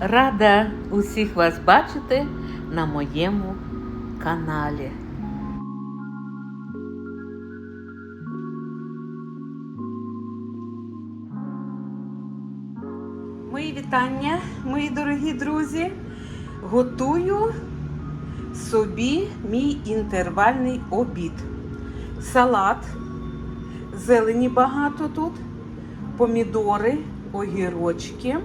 Рада усіх вас бачити на моєму каналі. Мої вітання, мої дорогі друзі. Готую собі мій інтервальний обід. Салат, зелені багато тут, помідори, огірочки,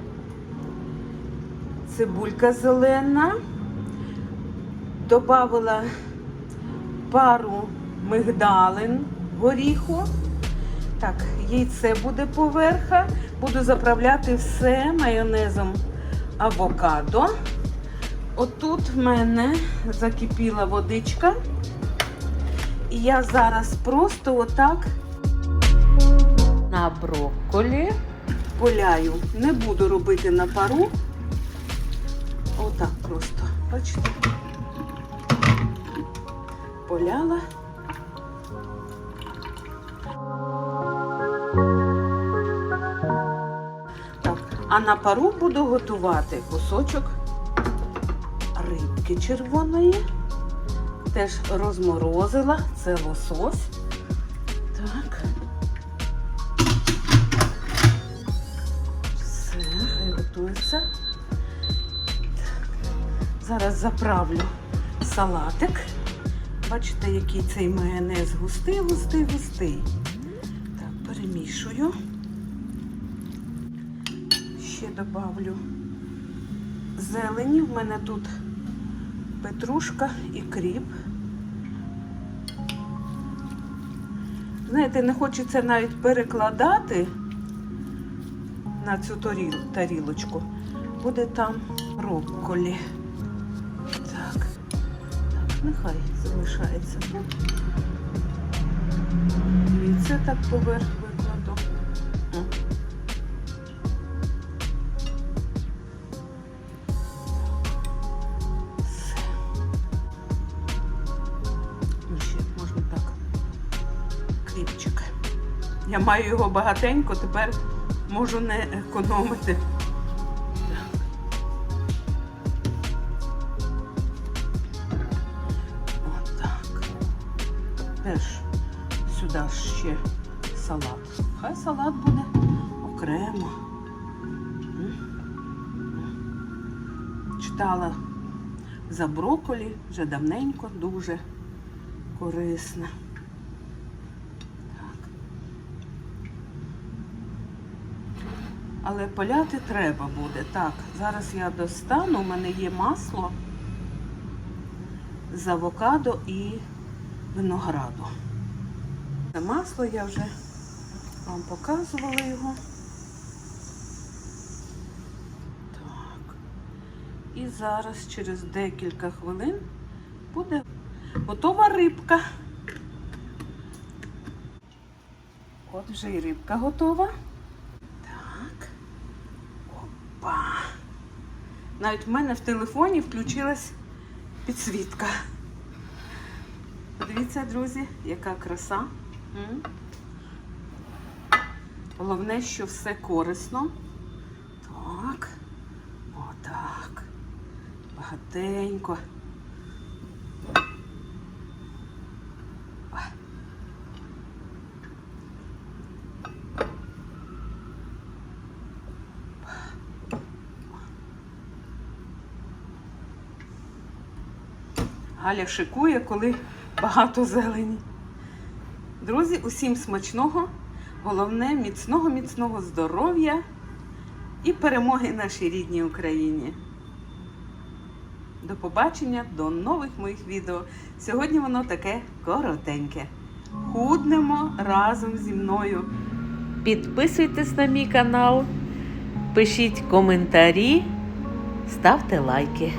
цибулька зелена. Добавила пару мигдалин горіху. Так, яйце буде поверха. Буду заправляти все майонезом авокадо. Отут в мене закипіла водичка. І я зараз просто отак на брокколі поляю. Не буду робити на пару. Отак просто. Бачите? Поляла. Так, а на пару буду готувати кусочок рибки червоної. Теж розморозила. Це лосось. Так. Все, готується. Зараз заправлю салатик. Бачите, який цей майонез густий, густий, густий. Так, перемішую. Ще добавлю зелені. В мене тут петрушка і кріп. Знаєте, не хочеться навіть перекладати на цю тарілочку. Буде там брокколі. Нехай залишається. І це так поверх викладу. Ну. Я маю його багатенько, тепер можу не економити. Сюди ще салат. Хай салат буде окремо. Читала за брокколі вже давненько, дуже корисне. Так. Але поляти треба буде. Так, зараз я достану, у мене є масло з авокадо і винограду. Масло я вже вам показувала його. Так. І зараз через декілька хвилин буде готова рибка. От вже і рибка готова. Так. Опа. Навіть в мене в телефоні включилась підсвітка. Подивіться, друзі, яка краса. Головне, що все корисно. Так. Отак. Багатенько. Галя шикує, коли багато зелені. Друзі, усім смачного, головне міцного, міцного здоров'я і перемоги нашій рідній Україні. До побачення, до нових моїх відео. Сьогодні воно таке коротеньке. Худнемо разом зі мною. Підписуйтесь на мій канал, пишіть коментарі, ставте лайки.